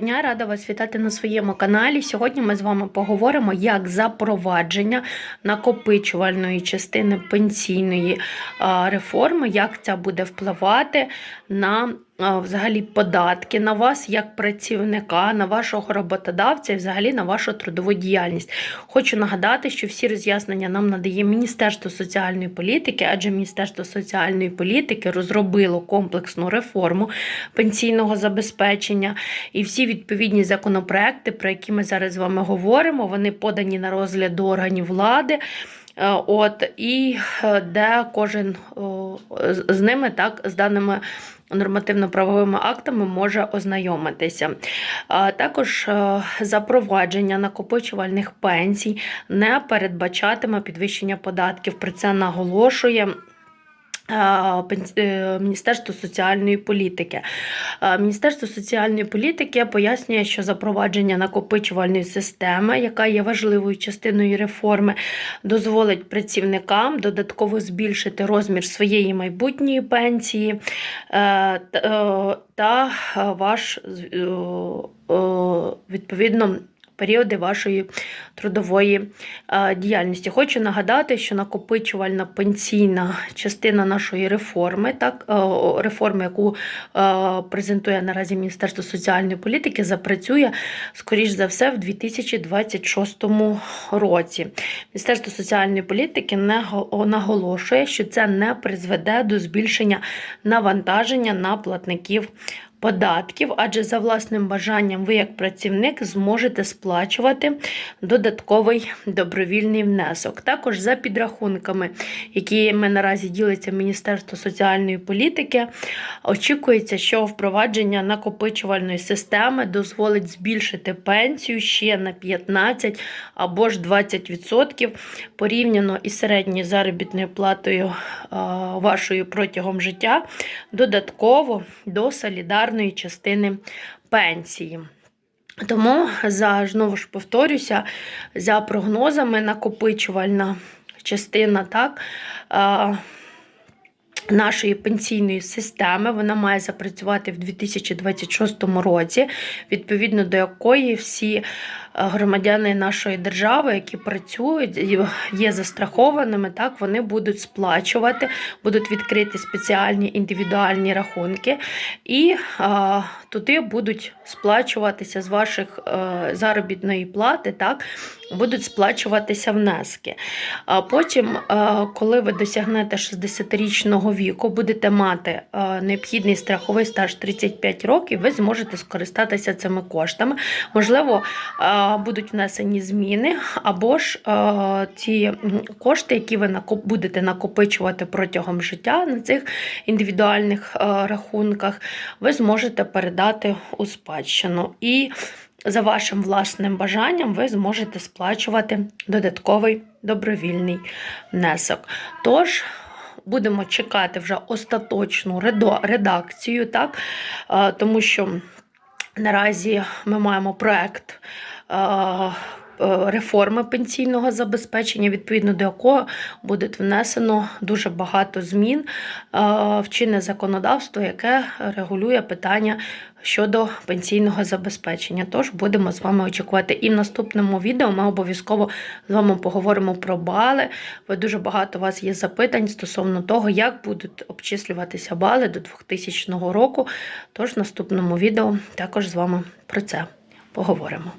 Дня рада вас вітати на своєму каналі. Сьогодні ми з вами поговоримо, як запровадження накопичувальної частини пенсійної реформи, як це буде впливати на взагалі податки на вас як працівника, на вашого роботодавця і взагалі на вашу трудову діяльність. Хочу нагадати, що всі роз'яснення нам надає Міністерство соціальної політики, адже Міністерство соціальної політики розробило комплексну реформу пенсійного забезпечення. І всі відповідні законопроекти, про які ми зараз з вами говоримо, вони подані на розгляд до органів влади. Е, От і е, де кожен з- ними так з даними нормативно-правовими актами може ознайомитися. Також е, запровадження накопичувальних пенсій не передбачатиме підвищення податків. Про це наголошує. Е, Міністерство соціальної політики. Міністерство соціальної політики пояснює, що запровадження накопичувальної системи, яка є важливою частиною реформи, дозволить працівникам додатково збільшити розмір своєї майбутньої пенсії е, та- е, та ваш відповідно. Періоди вашої трудової е, діяльності. Хочу нагадати, що накопичувальна пенсійна частина нашої реформи, так, е, реформи, яку е, презентує наразі Міністерство соціальної політики, запрацює, скоріш за все, в 2026 році. Міністерство соціальної політики наго- наголошує, що це не призведе до збільшення навантаження на платників. Податків, адже за власним бажанням ви, як працівник, зможете сплачувати додатковий добровільний внесок. Також за підрахунками, якими наразі ділиться Міністерство соціальної політики, очікується, що впровадження накопичувальної системи дозволить збільшити пенсію ще на 15 або ж 20% порівняно із середньою заробітною платою вашою протягом життя, додатково до солідарної частини пенсії. Тому за знову ж повторюся, за прогнозами накопичувальна частина так. а, Нашої пенсійної системи вона має запрацювати в 2026 році, відповідно до якої всі е, громадяни нашої держави, які працюють, є застрахованими, так вони будуть сплачувати, будуть відкриті спеціальні індивідуальні рахунки, і а, туди будуть сплачуватися з ваших е, заробітної плати, так будуть сплачуватися внески. А потім, е, коли ви досягнете 60-річного віку, будете мати е, необхідний страховий стаж 35 років, ви зможете скористатися цими коштами. Можливо, е, будуть внесені зміни, або ж е, ці кошти, які ви будете накопичувати протягом життя на цих індивідуальних е, рахунках, ви зможете передати у спадщину. І за вашим власним бажанням ви зможете сплачувати додатковий добровільний внесок. Тож, будемо чекати вже остаточну редакцію, так? Е, тому що наразі ми маємо проект. Е, Реформи пенсійного забезпечення, відповідно до якого буде внесено дуже багато змін в чинне законодавство, яке регулює питання щодо пенсійного забезпечення. Тож будемо з вами очікувати. І в наступному відео ми обов'язково з вами поговоримо про бали. Ви дуже багато у вас є запитань стосовно того, як будуть обчислюватися бали до 2000 року. Тож в наступному відео також з вами про це поговоримо.